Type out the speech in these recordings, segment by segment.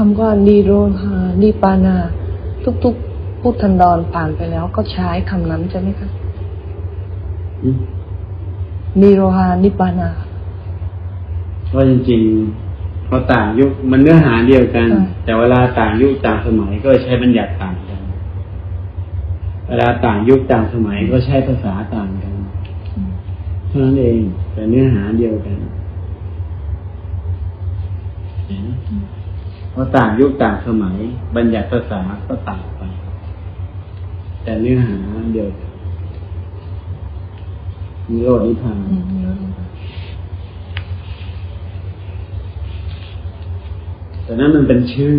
คำว่านิโรธานิปานา ทุกๆพุทธันดรผ่านไปแล้ว ก็ใช้คำนั้นใช่ไหมคะอืมนิโรธานิปานาเพราะจริงๆพอต่างยุคมันเนื้อหาเดียวกันใช่แต่เวลาต่างยุคต่างสมัยก็ใช้บัญญัติต่างกัน เวลาต่างยุคต่างสมัยก็ใช้ภาษาต่างกันอืมเท่านั้นเอง แต่เนื้อหาเดียวกันเห็นไหมเพ ราะต่างยุคต่างสมัย บัญญัติภาษาก็ต่างไป แต่เนื้อหาเดียวกันนิโรธนิพพานอืมแต่นั้นมันเป็นชื่อ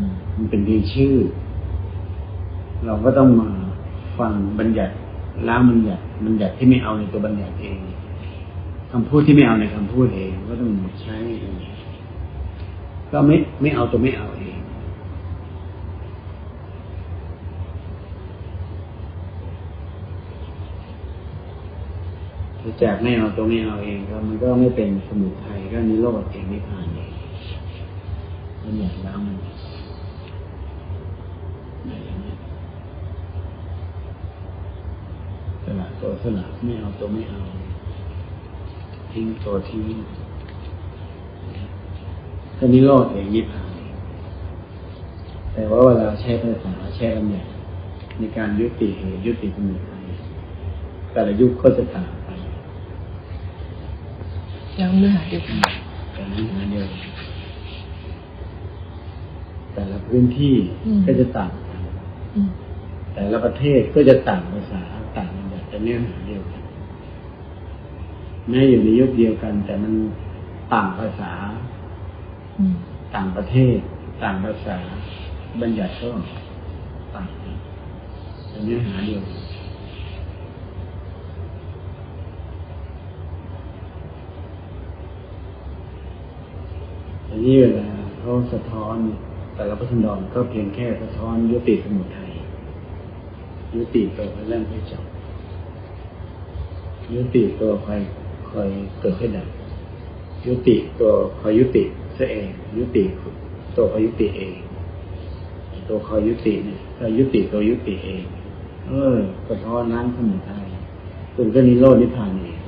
มมันเป็นเพียงชื่อ เราก็ต้องมาฟังบัญญัติล้างบัญญัติบัญญัติที่ไม่เอาในตัวบัญญัติเองคำพูดที่ไม่เอาในคำพูดเอง ก็ต้องใช้เอง ก็ไม่ไม่เอาตัวไม่เอาเองถ้าจากไม่เอาตัวไม่เอาเองก็มันก็ไม่เป็นสมุทัยก็นิโรธเองนิพพานเองบัญญัติล้างมันอย่างนี้สละตัวสละไม่เอาตัวไม่เอาทิ้งตัวทิ้ง ก็นิโรธเองนิพพานเองแต่ว่าเวลาใช้ภาษาใช้คำเนี่ยในการยุติเหตุยุติสมุทัยแต่ละยุคก็จะต่างไปยังเนื้อหาเดียวกันแต่เนื้อหาเดียวกันแต่ละพื้นที่ก็จะต่างกันอืมแต่ละประเทศก็จะต่างภาษาต่างกันแต่เนื้อหาเดียวกันแม้อยู่ในยุคเดียวกัน แต่มันต่างภาษาอืม ต่างประเทศ ต่างภาษา บัญญัติก็ต่างแต่เนื้อหาเดียวกันแต่นี่เวลาเขาสะท้อนแต่ละพัฒนดรก็เพียงแค่สะท้อนยุติสมุทัยยุติตัวเรื่องให้จบยุติตัวคอยคอยเกิดขึ้นดับยุติตัวคอยยุติ ซะเองยุติตัวอยยุติเอง ตัวคอยยุติเนี่ยก็ยุติตัวยุติเอง เออสะท้อนนั้นสมุทัยส่วนก็นิโรธนิพพานเอง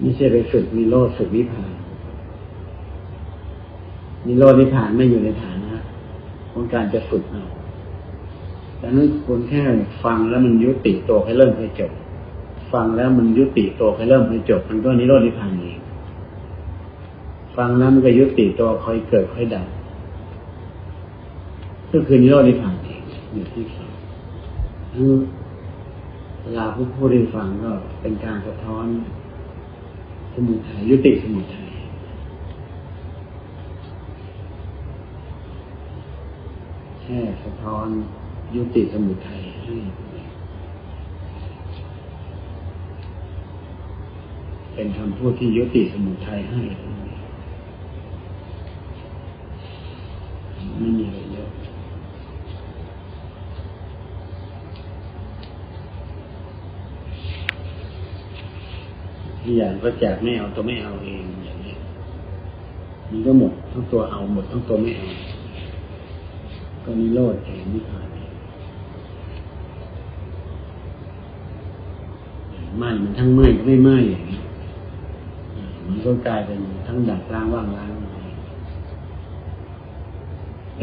ไม่ใช่ไปฝึกนิโรธฝึกนิพพานนิโรธนิพพานไม่อยู่ในฐานะของการจะฝึกเอาดังนั้นคุณแค่ฟังแล้วมันยุติตัวให้เริ่มให้จบ ฟังแล้วมันยุติตัวให้เริ่มให้จบมันก็นิโรธนิพพานเองฟังแล้วมันก็ยุติตัวคอยเกิดคอยดับก็คือนิโรธนิพพานเองอยู่ที่ฟังคือเวลาผู้พูดให้ฟังก็เป็นการสะท้อน สมุทัยยุติสมุทัยแค่สะท้อนยุติสมุทัยให้ เป็นคำพูดที่ยุติสมุทัยให้ ไม่มีอะไรเยอะ ที่อย่างก็แจกไม่เอาตัวไม่เอาเองอย่างนี้มันก็หมดทั้งตัวเอาหมดทั้งตัวไม่เอา ก็นิโรธเองนิพพานเองไหม่มันทั้งไหม่ก็ไม่ไหม่อย่างนี้ มันก็กลายเป็นทั้งดับล้างว่างล้าง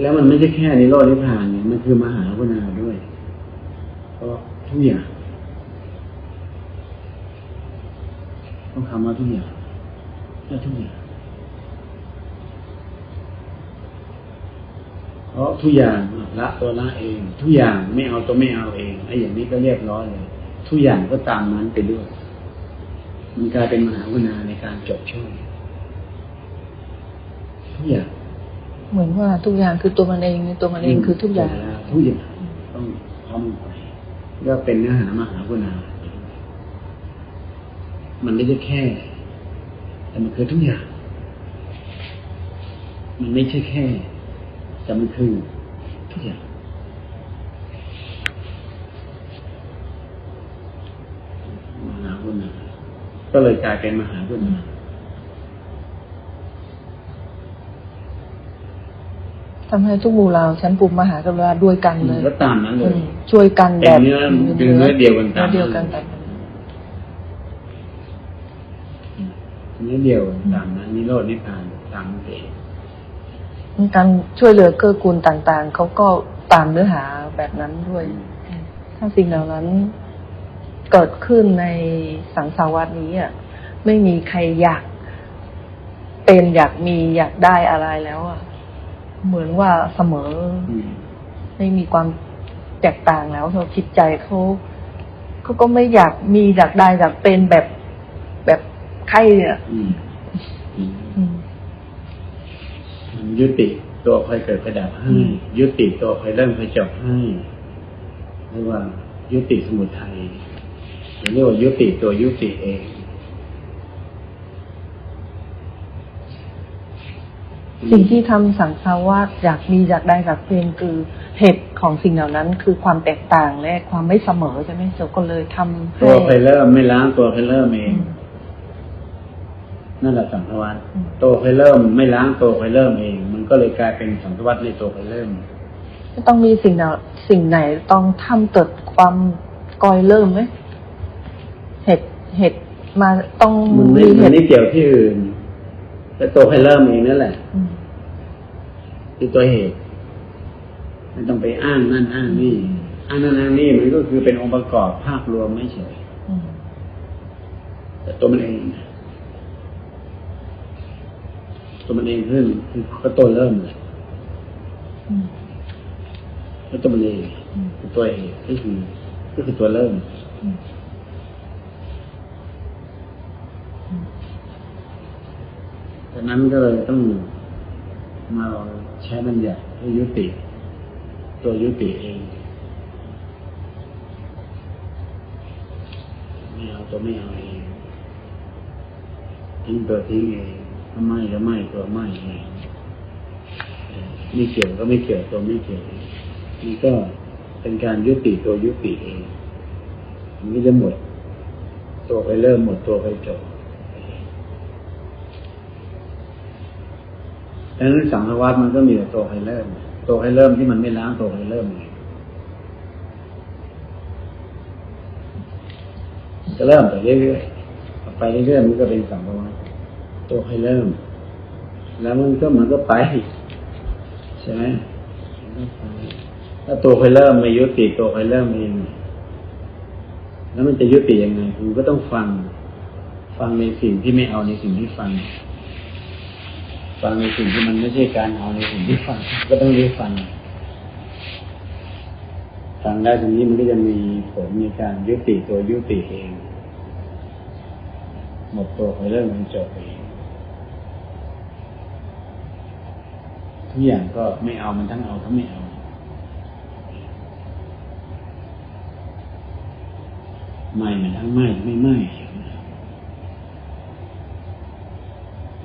แล้วมันไม่ใช่แค่นิโรธนิพพานเนี่ยมันคือมหาวุนาด้วยเพราะทุกอย่างต้องคำว่าทุกอย่างก็ทุกอย่างเพราะทุกอย่างละตัวละเอง ทุกอย่างไม่เอาตัวไม่เอาเองไอ้อย่างนี้ก็เรียบร้อยเลยทุกอย่างก็ตามนั้นไปด้วย มันกลายเป็นมหาวุนาในการจบช่วยทุกอย่างเหมือนว่าทุกอย่างคือตัวมันเองตัวมันเองคือทุกอย่างแต่ละทุกอย่างต้องพร้อมไปก็เป็นเนื้อหามหาวุนา มันไม่ใช่แค่ แต่มันคือทุกอย่าง มันไม่ใช่แค่ แต่มันคือทุกอย่าง ก็เลยกลายเป็นมหาขึ้มาทำให้ทุกบูชเราชั้นปุ่มมหากรุณาด้วยกันเลยก็ตามนั้นเลยช่วยกันแบบเนื้อป็นเนื้อเดียวกันตามเดียวกันตามเนื้อเดียวตามนั้นนิโรดนิพพานตามเองการช่วยเหลือเกื้อกูลต่าง ๆเขาก็ตามเนื้อหาแบบนั้นด้วย ถ้าสิ่งเหล่านั้น เกิดขึ้นในสังสารวัตนี้อะไม่มีใครอยากเป็นอยากมีอยากได้อะไรแล้วอะ เหมือนว่าเสมออืมไม่มีความแตกต่างแล้วเขาจิตใจเขาเขาก็ไม่อยากมีอยากได้อยากเป็นแบบแบบใครเนี่ยอืมอืมอืมมันยุติตัวคอยเกิดคอยดับให้ยุติตัวคอยเริ่มคอยจบให้เรียกว่ายุติสมุทัยหรือ เรียกว่ายุติตัวยุติเองสิ่งที่ทำสังสารวัตอยากมีอยากได้อยากเป็นคือเหตุของสิ่งเหล่านั้น คือความแตกต่างและความไม่เสมอใช่ไหมเจ้าก็เลยทำให้ตัวคอยเริ่มไม่ล้างตัวคอยเริ่มเออืงมนั่นแหละสังสารวัฏอืมตัวคอยเริ่มไม่ล้างตัวคอยเริ่มเอง มันก็เลยกลายเป็นสังสารวัฏในตัวคอยเริ่มไม่ต้องมีสิ่งไหนสิ่งไหนต้องทำเกิดความกอยเริ่มไหม เหตุเหตุมาต้องมันไม่มีเหมันตุไม่เกี่ยวที่อื่นแต่ตัวคอยเริ่มเองนั่นแหละอืม คือตัวเหตุไม่ต้องไปอ้างนั่นอ้างนี่อ้างนั่นอ้างนี่มันก็คือเป็นองค์ประกอบภาพรวมไม่เฉยอืมแต่ตัวมันเองนะตัวมันเองขึ้นคือก็ตัวเริ่มเลยอืมก็ตัวมันเองอืม คือตัวเหตุก็คือก็คือตัวเริ่ม อืม ดังนั้นก็เลยต้องมาใช้บัญญัติให้ยุติ ตัวยุติเองไม่เอาตัวไม่เอาเองทิ้งตัวทิ้งเองถ้าไม่ก็ไม่ตัวไม่เองไม่เกี่ยวก็ไม่เกี่ยวตัวไม่เกี่ยวนี่ก็เป็นการยุติตัวยุติเองมันก็จะหมด ตัวไปเริ่มหมดตัวไปจบ ดังนั้นสังสาวัฏมันก็มีแต่ตัวไปเริ่ม ตัวไปเริ่มที่มันไม่ล้างตัวไปเริ่มเองก็เริ่มไปเรื่อยๆไปเรื่อยๆมันก็เป็นสังสาวัฏตัวไปเริ่ม แล้วมันก็มันก็ไปใช่ไหมถ้าตัวไปเริ่มไม่ยุติตัวไปเริ่มเองแล้วมันจะยุติยังไงคุณก็ต้องฟัง ฟังในสิ่งที่ไม่เอาในสิ่งที่ฟัง ฟังในสิ่งที่มันไม่ใช่การเอาในสิ่งที่ฟัง ก็ต้องรีบฟังฟังได้ตรงนี้มันก็จะมีผลในการยุติตัวยุติเอง หมดตัวไปเรื่องมันจบเองทุกอย่างก็ไม่เอามันทั้งเอาทั้งไม่เอาไม่มันทั้งไม่ไม่ไม่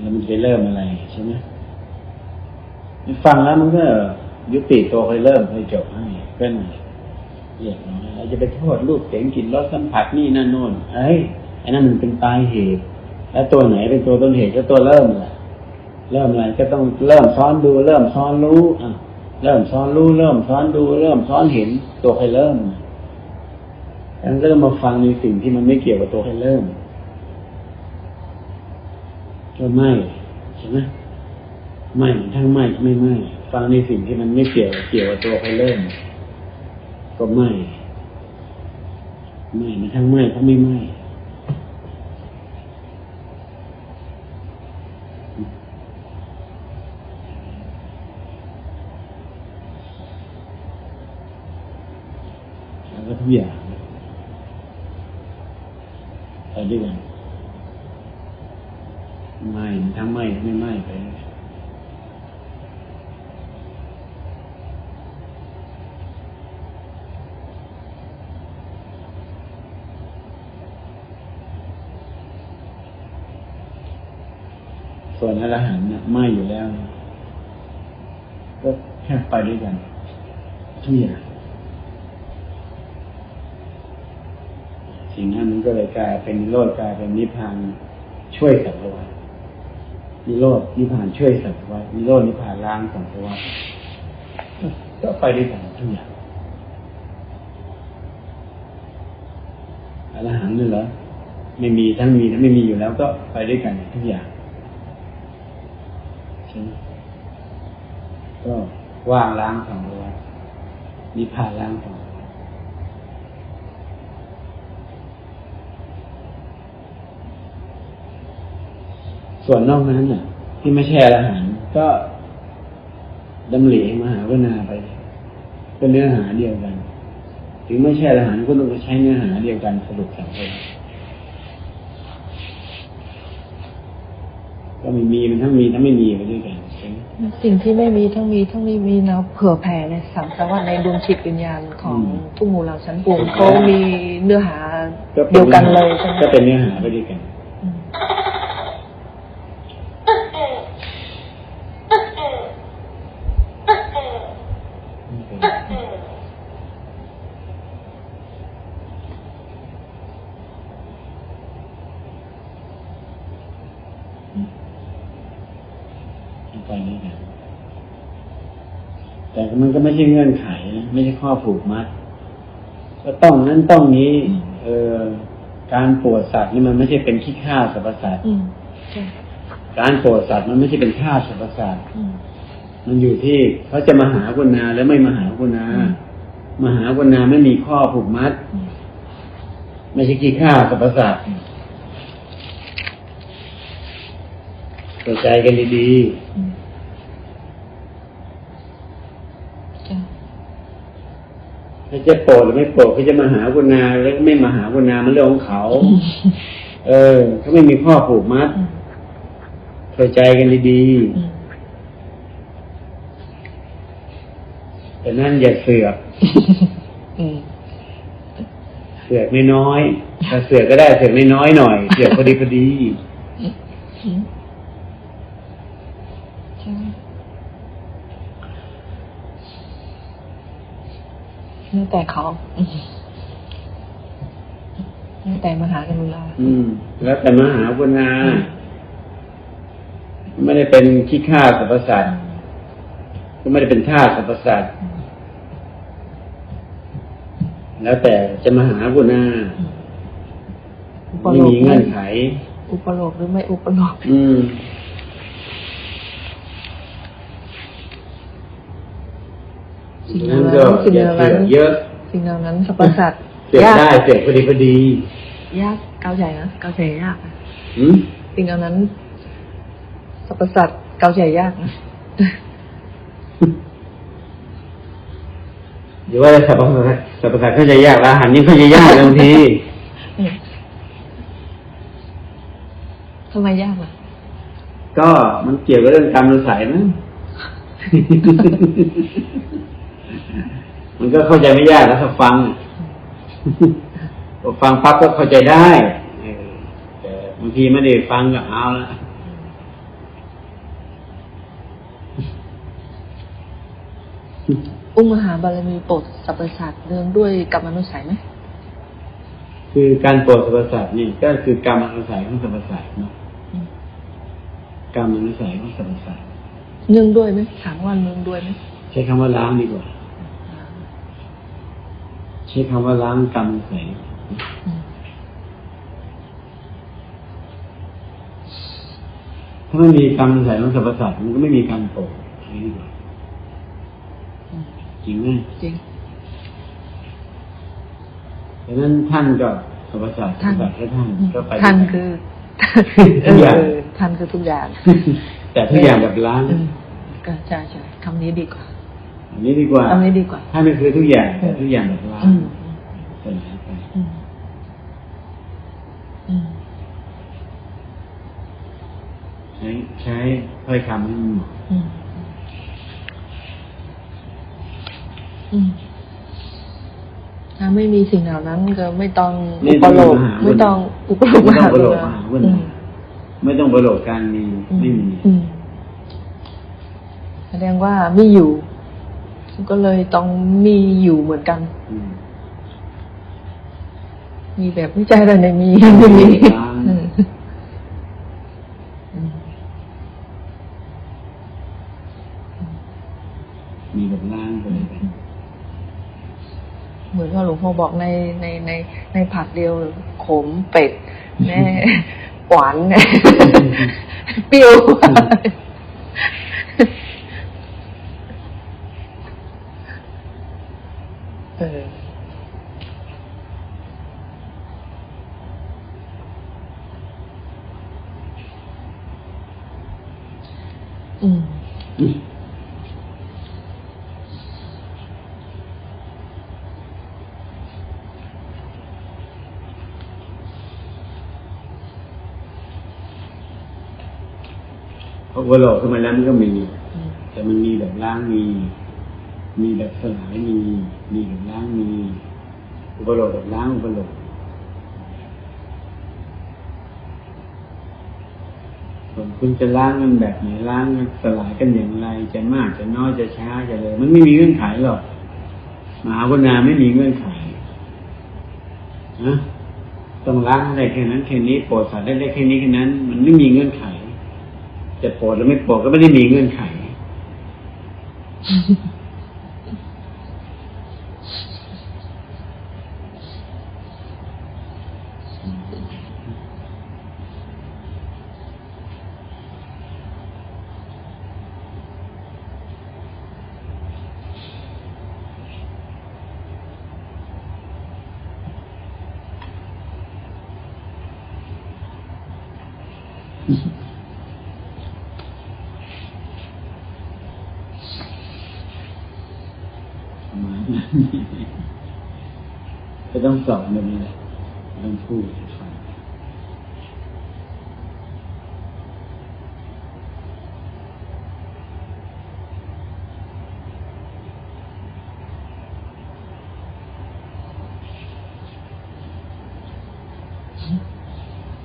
แล้วมันจะไปเริ่มอะไรใช่ไหมฟังแล้วมันก็ยุติตัวเคยเริ่มเคยจบให้เป็นเรียกน้อยเราจะไปโทษรูปเสียงกลิ่นรสสัมผัสนี่นั่นโน่นเอ้ยไอ้นั่นมันเป็นปลายเหตุ แล้วตัวไหนเป็นตัวต้นเหตุก็ตัวเริ่มแหละเริ่มอะไรก็ต้องเริ่มซ้อนดู เริ่มซ้อนรู้อะเริ่มซ้อนรู้ เริ่มซ้อนดู เริ่มซ้อนเห็น ตัวใครเริ่มดังนั้นก็ต้องมาฟังในสิ่งที่มันไม่เกี่ยวกับตัวให้เริ่ม ก็ไม่ใช่ไหมไม่ทั้งไม่ไม่ไม่ฟังในสิ่งที่มันไม่เกี่ยวเกี่ยวกับตัวให้เริ่ม ก็ไม่ไม่มันทั้งไม่ทั้งไม่ไม่แล้วก็ทุกอย่างไปด้วยกันไม่ทั้งไม่ทั้งไม่ไม่ไปส่วน อรหันต์เนี่ยไม่อยู่แล้ว ก็แค่ไปด้วยกันทุกอย่างสิ่งนั้นมันก็เลยกลายเป็นโรธกลายเป็นนิพพานช่วยสัตว์ไว้นิโรธนิพพานช่วยสัตว์ไว้นิโรธนิพพานล้างสัตว์ไว้ก็ไปด้วยกันทุกอย่างอรหันต์นี่เหรอไม่มีทั้งมีทั้งไม่มีอยู่แล้วก็ไปด้วยกันทุกอย่าง ช่ไหมก็ว่างล้างสองร้อยมีผ่านล้างสองส่วนนอกนั้นน่ะ ที่ไม่ใช่อรหันก็ดำริมหาวนาไปก็เนื้อหาเดียวกัน ถึงไม่ใช่อรหันก็ต้องใช้เนื้อหาเดียวกันสรุปสังคม ก็ไม่มีมันทั้งมีทั้งไม่มีไปด้วยกันใช่ไหมสิ่งที่ไม่มีทั้งมีทั้งไม่มีนะเผื่อแผ่ในสังสารวัฏในดวงจิตวิญญาณของอืมทุกหมู่เหล่าชั้นปวงเขามีเนื้อหาก็ป็เดียวกันเลยใช่ไหมก็เป็นเนื้อหาไปด้วยกัน อืม ไปด้วยกันแต่มันก็ไม่ใช่เงื่อนไขนะไม่ใช่ข้อผูกมัดก็ต้องนั้นต้องนี้ เออการปวดสัตว์นี่มันไม่ใช่เป็นขี้ข้าสรรพสัตว์อืมใช่การปวดสัตว์มันไม่ใช่เป็นฆ่าสรรพสัตว์อืมมันอยู่ที่เขาจะมาหากุณาหรือไม่มาหากุณาอืมมาหากุณาไม่มีข้อผูกมัดอืมไม่ใช่ขี้ข้าสรรพสัตว์เข้าใจกันดีอืมใช่ ๆ เขาจะโปรดหรือไม่โปรดเขาจะมาหากุณาหรือไม่มาหากุณามันเรื่องของเขา เออเขาไม่มีข้อผูกมัดอืมเข้าใจกันดีอืมๆแต่นั่นอย่าเสือกอืมเสือกน้อยๆถ้าเสือกก็ได้เสือกน้อยๆหน่อย เสือกพอดีพอดี อืมใช่ แล้วแต่เขาอืมแล้วแต่มหากรุณาอืม แล้วแต่มาหากุณาไม่ได้เป็นขี้ข้าสรรพสัตว์ก็ไม่ได้เป็นท่าสสรรพสัตว์แล้วแต่จะมาหากุณาอุปไม่โลกมีเงื่อนไข อุปโลกหรือไม่อุปโลกอืม สิ่งเหนั้ล่านก็นั้นสิ่งอย่าเหล่าเสืนั้อนกเยอะ สิ่งเหล่านั้นสรรพสัตว์เสือกยากได้เสือกพอดีพอดียากเกาใจนะเกาใจยากอะอืมสิ่งเหล่านั้นสรรพสัตว์เกาใจยากนะหรือว่าสรรพสัตว์สรรพสัตว์เข้าใจยากแล้วอาหารนี่เข้าใจยากบางทีอืมทำไมยากล่ะก็มันเกี่ยวกับเรื่องกรรมสายนะ มันก็เข้าใจไม่ยากแล้วถ้าฟังพอฟังปั๊บก็เข้าใจได้เออแต่บางทีไม่ได้ฟังก็เอาละอุ้มมหาบารมีโปรดสรรพสัตว์เนื่องด้วยกรรมอนุสัยไหมคือการโปรดสรรพสัตว์นี่ก็คือกรรมอนุสัยของสรรพสัตว์เนาะอืมกรรมอนุสัยของสรรพสัตว์เนื่องด้วยไหมถามว่าเนื่องด้วยไหมใช้คำว่าล้างดีกว่า ใช้คำว่าล้างกรรมอนุสัยอืมถ้าไม่มีกรรมอนุสัยของสรรพสัตว์มันก็ไม่มีการโปรดใช่ดีกว่าอืมจริงไหมจริงดังนั้นท่านก็สรรพสัตว์สรรพสัตว์ให้ท่านก็ไปท่านด้วยกัคือทุกอย่างเออท่านคือทุกอย่าง แต่ทุกอย่างแบบล้างอืมก็ใช่ใช่คำนี้ดีกว่า อันนี้ดีกว่าคำนี้ดีกว่าท่านก็คือทุกอย่างแต่ทุกอย่างแบบล้างอืมไปไหนไปอืมอืมใช้ใช้ถ้อยคำให้มันเหมาะอืมอืมถ้าไม่มีสิ่งเหล่านั้นก็ไม่ต้องอุปโลกไม่ต้องอุปโลกไม่มต้องหาบกโลรุกณามหาวุ่นวายไม่ต้องบโลกการมีไม่มีอืมแสดงว่าไม่อยู่ ก็เลยต้องมีอยู่เหมือนกันอืมมีแบบไม่ใจอะไรในมีไม่มีล้างอืมอืมมีแบบล้างไปเลยไปเหมือนว่าหลวงพ่อบอกในในในในผัดเดียวขมเป็ดแน่หวานเนี่ยเปรี้ยวเอออืมเพราะว่าโลกขึ้นมาแล้วมันก็มีแต่มันมีแบบล้างมี มีแบบสลายมี มีแบบล้างมีอุปโลกแบบล้างอุปโลกส่วนคุณจะล้างมันแบบไหนล้างมันสลายกันอย่างไร จะมากจะน้อยจะช้าจะเลย มันไม่มีเงื่อนไขหรอกมหาวุนาไม่มีเงื่อนไขนะต้องล้างอะไรแค่นั้นแค่นี้โปรดสัตว์ได้แค่นี้แค่นั้น มันไม่มีเงื่อนไข จะโปรดหรือไม่โปรดก็ไม่ได้มีเงื่อนไข ประ มาณนั้นก็ต้องสอนแบบนี้แหละต้องพูดฟัง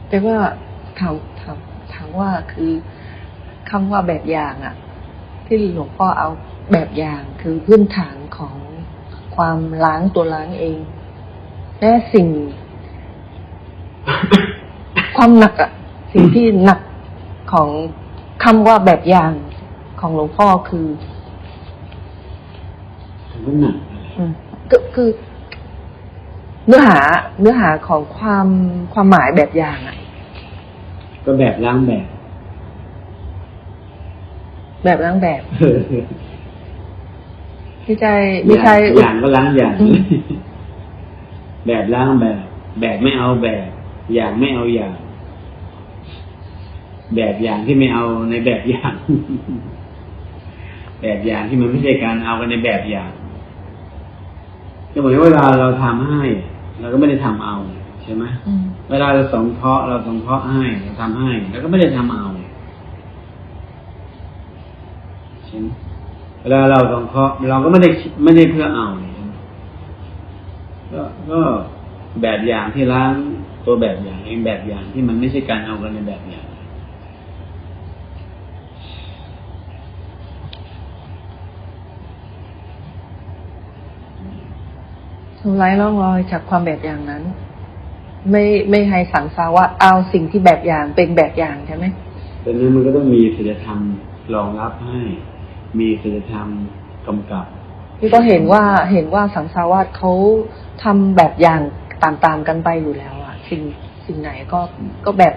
แต่ว่าถามถามถามว่าคือคำว่าแบบอย่างอะ ที่หลวงพ่อเอาแบบอย่างคือพื้นฐานของ ความล้างตัวล้างเอง และสิ่ง ความหนักอะสิ่งที่หนักของคำว่าแบบอย่างของหลวงพ่อคือถึงก็หนักอะไรอืมก็คือเนื้อหาเนื้อหาของความความหมายแบบอย่างอะก็แบบล้างแบบ แบบล้างแบบ ไม่ใช่ไม่ใช่อย่างก็ล้างอย่างอืมแบบล้างแบบ แบบไม่เอาแบบ อย่างไม่เอาอย่าง แบบอย่างที่ไม่เอาในแบบอย่าง แบบอย่างที่มันไม่ใช่การเอากันในแบบอย่างก็เหมือนเวลาเราทำให้เราก็ไม่ได้ทำเอาใช่ไหมอืมเวลาเราสงเคราะห์เราสงเคราะห์ให้เราทำให้แล้วก็ไม่ได้ทำเอาใช่ไหม เวลาเราสงเคราะห์เราก็ไม่ได้ไม่ได้เพื่อเอาใช่ไหมก็ก็แบบอย่างที่ล้างตัวแบบอย่างเองแบบอย่างที่มันไม่ใช่การเอากันในแบบอย่างทำร้ายร่องรอยจากความแบบอย่างนั้น ไม่ไม่ให้สังสาว่าเอาสิ่งที่แบบอย่างเป็นแบบอย่างใช่ไหมดังนั้นมันก็ต้องมีศีลธรรมรองรับให้ มีศีลธรรมกำกับ พี่ก็เห็นว่าเห็นว่าสังสารวัตเขาทำแบบอย่างตามๆกันไปอยู่แล้วอะสิ่งสิ่งไหนก็ก็แบบ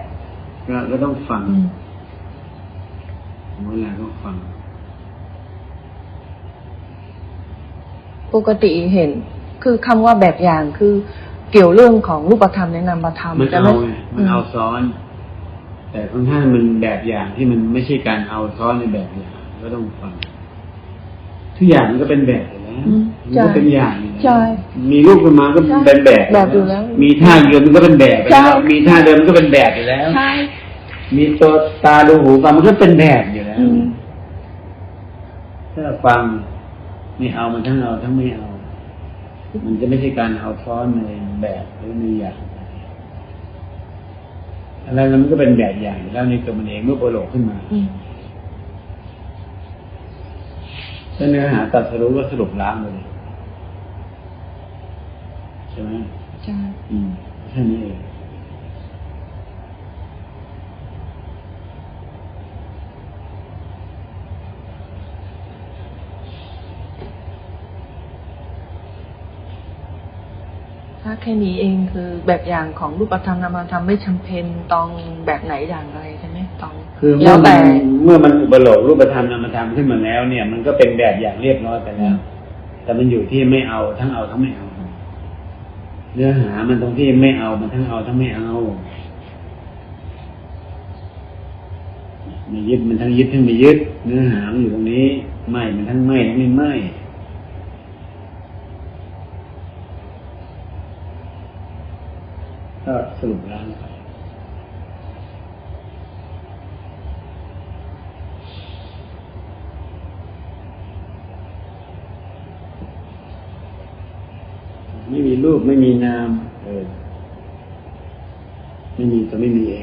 ก็ก็ต้องฟังอืมเวลาก็ฟัง ปกติเห็น คือคำว่าแบบอย่างคือเกี่ยวเรื่องของรูปธรรมในนามธรรมมันใช่เอาไหมไงมันเอาซ้อน แต่ค่อนข้างมันแบบอย่างที่มันไม่ใช่การเอาซ้อนในแบบอย่าง ก็ต้องฟังทุกอย่างมันก็เป็นแบบอยู่แล้วอืมมันใช่ก็เป็นอย่างอยู่แล้วใช่ มีรูปขึ้นมาก็ใช่เป็นแบบแบบอยู่แล้ว มีท่ายืนมันก็เป็นแบบไปใช่แล้ว มีท่าเดินมันก็เป็นแบบอยู่แล้ว ใช่ มีตัวตาดูหูฟังมันก็เป็นแบบอยู่แล้วอืมถ้าฟังไม่เอามันทั้งเอาทั้งไม่เอา มันจะไม่ใช่การเอาซ้อนในแบบหรือในอย่างอะไรนั้นมันก็เป็นแบบอย่างอยู่แล้วในตัวมันเองเมื่อโปรโลกขึ้นมา อืม ถ้าเนื้อหาตัดสรุปก็สรุปล้างเลยใช่ไหมใช่อืมแค่นี้เอง แค่นี้เองคือแบบอย่างของรูปธรรมนามธรรมไม่จำเป็นต้องแบบไหนอย่างไรใช่ไหมต้องคือเมื่แล้อวมัแต่นเมื่อมันอุปโลกรูปธรรมนามธรรมขึ้นมาแล้ว เนี่ย มันก็เป็นแบบอย่างเรียบร้อยไปแล้ว แต่มันอยู่ที่ไม่เอาทั้งเอาทั้งไม่เอาเนื้อหามันตรงที่ไม่เอามันทั้งเอาทั้งไม่เอาไม่ยึดมันทั้งยึดทั้งไม่ยึด เนื้อหามันอยู่ตรงนี้ไม่มันทั้งไม่ทั้งไม่ไม่ก็ส รุปแล้วนะครับไม่มีรูปไม่มีนาม เออ ไม่มีก็ไม่มีเอง